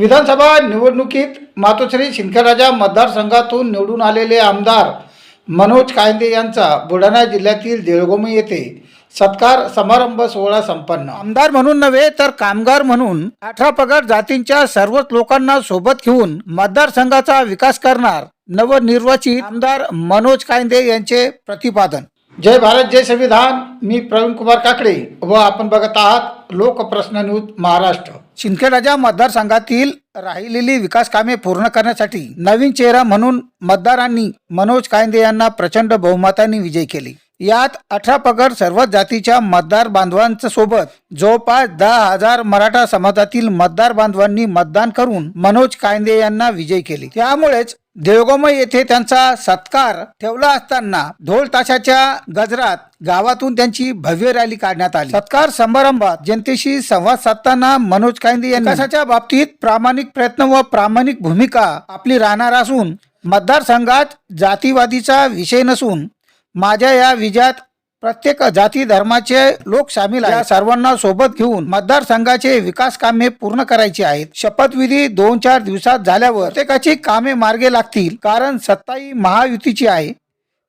विधानसभा निवडणुकीत मातोश्री शिंदखेडराजा मतदारसंघातून निवडून आलेले आमदार मनोज कायंदे यांचा बुलढाणा जिल्ह्यातील देळगोमी येथे सत्कार समारंभ सोहळा संपन्न. आमदार म्हणून नव्हे तर कामगार म्हणून अठरा पगार जातींच्या सर्वच लोकांना सोबत घेऊन मतदारसंघाचा विकास करणार नवनिर्वाचित आमदार मनोज कायंदे यांचे प्रतिपादन. जय भारत जय संविधान. मी प्रवीण कुमार काकडे व आपण बघत आहात लोकप्रश्न न्यूज महाराष्ट्र शिंदखेडाच्या मतदारसंघातील राहिलेली विकास कामे पूर्ण करण्यासाठी नवीन चेहरा म्हणून मतदारांनी मनोज कायंदे यांना प्रचंड बहुमताने विजय केले. यात अठरा पगड सर्व जातीच्या मतदार बांधवांच्या सोबत जवळपास दहा हजार मराठा समाजातील मतदार बांधवांनी मतदान करून मनोज कायंदे यांना विजय केले. त्यामुळेच देवगोमय येथे त्यांचा सत्कार ठेवला असताना ढोल ताशाच्या गजरात गावातून त्यांची भव्य रॅली काढण्यात आली. सत्कार समारंभात जनतेशी संवाद साधताना मनोज कायंदे यांनी विकासाच्या बाबतीत प्रामाणिक प्रयत्न व प्रामाणिक भूमिका आपली राहणार असून मतदारसंघात जातीवादीचा विषय नसून माझ्या या विजयात प्रत्येक जाती धर्माचे लोक सामील आहेत. सर्वांना सोबत घेऊन मतदारसंघाचे विकास कामे पूर्ण करायची आहेत. शपथविधी दोन चार दिवसात झाल्यावर प्रत्येकाची कामे मार्गे लागतील. कारण सत्ताही महायुतीची आहे.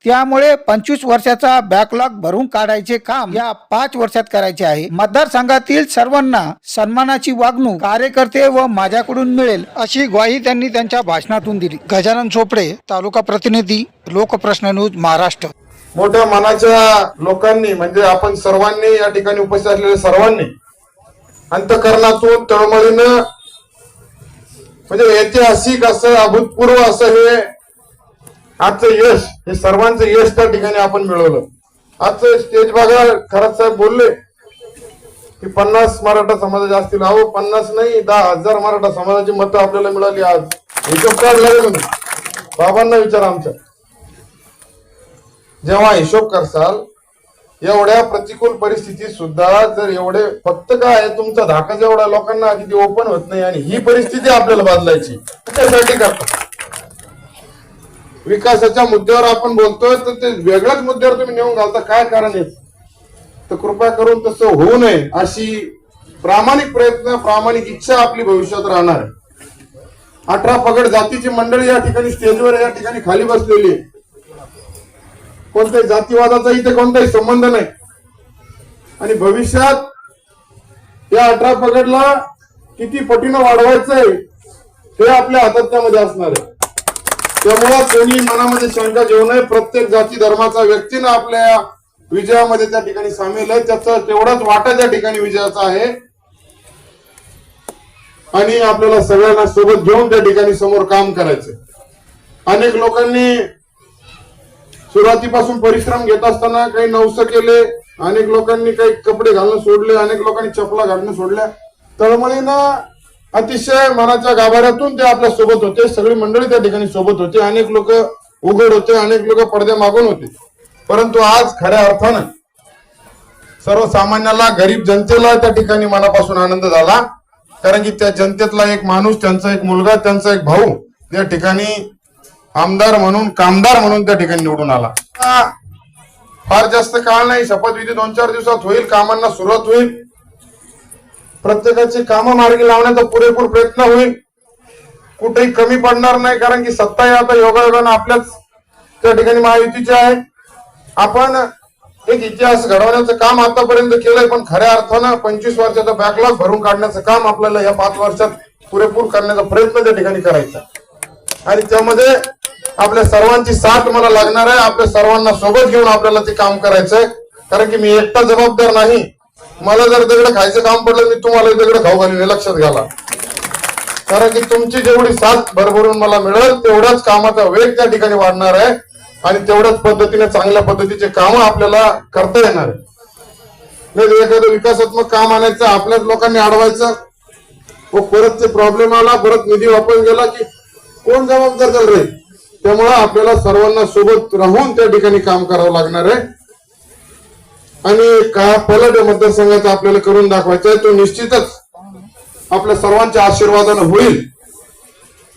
त्यामुळे पंचवीस वर्षाचा बॅकलॉग भरून काढायचे काम या पाच वर्षात करायचे आहे. मतदारसंघातील सर्वांना सन्मानाची वागणूक कार्यकर्ते व माझ्याकडून मिळेल अशी ग्वाही त्यांनी त्यांच्या भाषणातून दिली. गजानन चोपडे तालुका प्रतिनिधी लोकप्रश्न न्यूज महाराष्ट्र. मोठ्या मनाच्या लोकांनी म्हणजे आपण सर्वांनी या ठिकाणी उपस्थित असलेल्या सर्वांनी अंतकरणातून तळमळीनं म्हणजे ऐतिहासिक असं अभूतपूर्व असं हे आजचं यश हे सर्वांचं यश त्या ठिकाणी आपण मिळवलं. आजचं स्टेज बघा खरात साहेब बोलले की पन्नास मराठा समाजाचे असतील. अहो पन्नास नाही दहा हजार मराठा समाजाची मतं आपल्याला मिळाली आज. हिशोब कार्ड लागेल बाबांना विचार आमच्या जेव्हा हिशोब करसाल एवढ्या प्रतिकूल परिस्थितीत सुद्धा जर एवढे फक्त काय तुमचा धाका जेवढा लोकांना किती ओपन होत नाही आणि ही परिस्थिती आपल्याला बदलायची त्यासाठी करता. विकासाच्या मुद्द्यावर आपण बोलतोय तर ते वेगळ्याच मुद्द्यावर तुम्ही नेऊन घालता काय कारण आहे? तर कृपया करून तसं होऊ नये अशी प्रामाणिक प्रयत्न प्रामाणिक इच्छा आपली भविष्यात राहणार आहे. अठरा पगड जातीची मंडळी या ठिकाणी स्टेजवर या ठिकाणी खाली बसलेली आहे. कोणत्याही जातीवादाचा इथे कोणताही संबंध नाही. आणि भविष्यात या अठरा पगडला किती पटीनं वाढवायचंय हे आपल्या हातात्यामध्ये असणार आहे. त्यामुळं कोणी मनामध्ये शंका घेऊ नये. प्रत्येक जाती धर्माचा व्यक्तीनं आपल्या विजयामध्ये त्या ठिकाणी सामील आहे. त्याचा तेवढाच वाटा त्या ठिकाणी विजयाचा आहे. आणि आपल्याला सगळ्यांना सोबत घेऊन त्या ठिकाणी समोर काम करायचं अनेक लोकांनी सुरुवातीपासून परिश्रम घेत असताना काही नवस केले अनेक लोकांनी काही कपडे घालणं सोडले अनेक लोकांनी चपला घालणं सोडल्या. तळमळीनं अतिशय मनाच्या गाभाऱ्यातून ते आपल्यासोबत होते. सगळी मंडळी त्या ठिकाणी सोबत होते. अनेक लोक उघड होते अनेक लोक पडद्या मागून होते. परंतु आज खऱ्या अर्थानं सर्वसामान्याला गरीब जनतेला त्या ठिकाणी मनापासून आनंद झाला. कारण की त्या जनतेतला एक माणूस त्यांचा एक मुलगा त्यांचा एक भाऊ या ठिकाणी आमदार म्हणून कामदार म्हणून त्या ठिकाणी निवडून आला. फार जास्त काळ नाही शपथविधी दोन चार दिवसात होईल कामांना सुरुवात होईल. प्रत्येकाची कामं मार्गी लावण्याचा पुरेपूर प्रयत्न होईल. कुठेही कमी पडणार नाही कारण की सत्ता ही आता योगायोगानं आपल्याच त्या ठिकाणी महायुतीची आहे. आपण एक इतिहास घडवण्याचं काम आतापर्यंत केलंय पण खऱ्या अर्थानं पंचवीस वर्षाचा बॅकलॉग भरून काढण्याचं काम आपल्याला या पाच वर्षात पुरेपूर करण्याचा प्रयत्न त्या ठिकाणी करायचा आणि त्यामध्ये आपल्या सर्वांची साथ मला लागणार आहे. आपल्या सर्वांना सोबत घेऊन आपल्याला ते काम करायचंय. कारण की मी एकटा जबाबदार नाही. मला जर दगड खायचं काम पडलं मी तुम्हाला दगड खाऊ घालीन. लक्षात घाला. कारण की तुमची जेवढी साथ भरभरून मला मिळेल तेवढाच कामाचा वेग त्या ठिकाणी वाढणार आहे. आणि तेवढ्याच पद्धतीने चांगल्या पद्धतीचे काम आपल्याला करता येणार आहे. नाही एखादं विकासात्मक काम आणायचं आपल्याच लोकांनी अडवायचं व परत ते प्रॉब्लेम आला परत निधी वापरून गेला की कोण जबाबदार झालं रे? त्यामुळं आपल्याला सर्वांना सोबत राहून त्या ठिकाणी काम करावं लागणार आहे. आणि का पलट मतदारसंघाचा आपल्याला करून दाखवायचा आहे. तो निश्चितच आपल्या सर्वांच्या आशीर्वादानं होईल.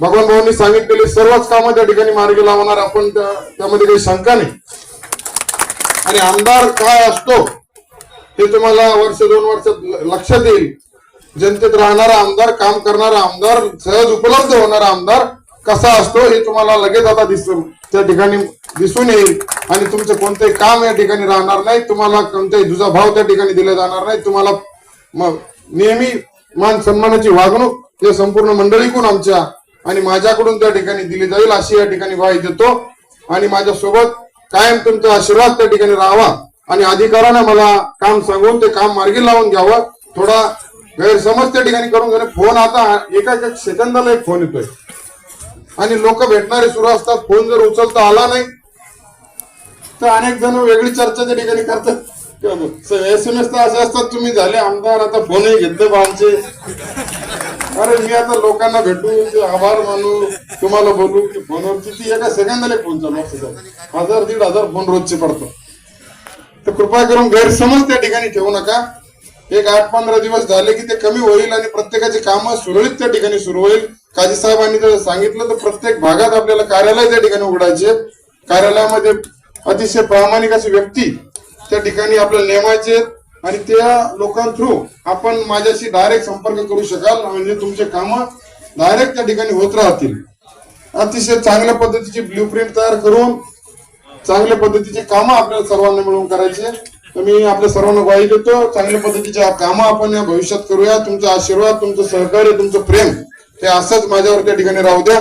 भगवान भाऊंनी सांगितलेली सर्वच कामं त्या ठिकाणी मार्गी लावणार. आपण त्यामध्ये काही शंका नाही. आणि आमदार काय असतो हे तुम्हाला वर्ष दोन वर्षात लक्षात येईल. जनतेत राहणारा आमदार काम करणारा आमदार सहज उपलब्ध होणारा आमदार कसा असतो हे तुम्हाला लगेच आता दिसून त्या ठिकाणी दिसून येईल. आणि तुमचं कोणतंही काम या ठिकाणी राहणार नाही. तुम्हाला कोणताही दुजा भाव त्या ठिकाणी दिला जाणार नाही. तुम्हाला मग नेहमी मान सन्मानाची वागणूक या संपूर्ण मंडळीकडून आमच्या आणि माझ्याकडून त्या ठिकाणी दिली जाईल अशी या ठिकाणी ग्वाही देतो. आणि माझ्यासोबत कायम तुमचा आशीर्वाद त्या ठिकाणी राहावा. आणि अधिकाराने मला काम सांगून ते काम मार्गी लावून घ्यावं. थोडा गैरसमज त्या ठिकाणी करून घेणे. फोन आता एका एका सेकंदाला एक फोन येतोय. आणि लोक भेटणारे सुरू असतात. फोन जर उचलता आला नाही तर अनेक जण वेगळी चर्चा त्या ठिकाणी करतात. एस एम एस तर असे असतात तुम्ही झाले आमदार आता फोनही घेतले बा आमचे अरे मी आता लोकांना भेटू आभार मानू तुम्हाला बोलू की फोनवर किती एका सेकंदाला फोन चालू असतो हजार दीड हजार फोन रोजचे पडतो तर कृपया करून गैरसमज त्या ठिकाणी ठेवू नका. एक आठ पंधरा दिवस झाले की ते कमी होईल आणि प्रत्येकाची कामं सुरळीत त्या ठिकाणी सुरू होईल. काजी साहेबांनी जर सांगितलं तर प्रत्येक भागात आपल्याला कार्यालय त्या ठिकाणी उघडायचे कार्यालयामध्ये अतिशय प्रामाणिक अशी व्यक्ती त्या ठिकाणी आपल्याला नेमायचे आणि त्या लोकांथ्रू आपण माझ्याशी डायरेक्ट संपर्क करू शकाल म्हणजे तुमचे कामं डायरेक्ट त्या ठिकाणी होत राहतील. अतिशय चांगल्या पद्धतीची ब्ल्यू प्रिंट तयार करून चांगल्या पद्धतीचे कामं आपल्याला सर्वांना मिळून करायचे तर मी आपल्या सर्वांना ग्वाही देतो. चांगल्या पद्धतीचे कामं आपण या भविष्यात करूया. तुमचा आशीर्वाद तुमचं सहकार्य तुमचं प्रेम हे असंच माझ्यावर त्या ठिकाणी राहू द्या.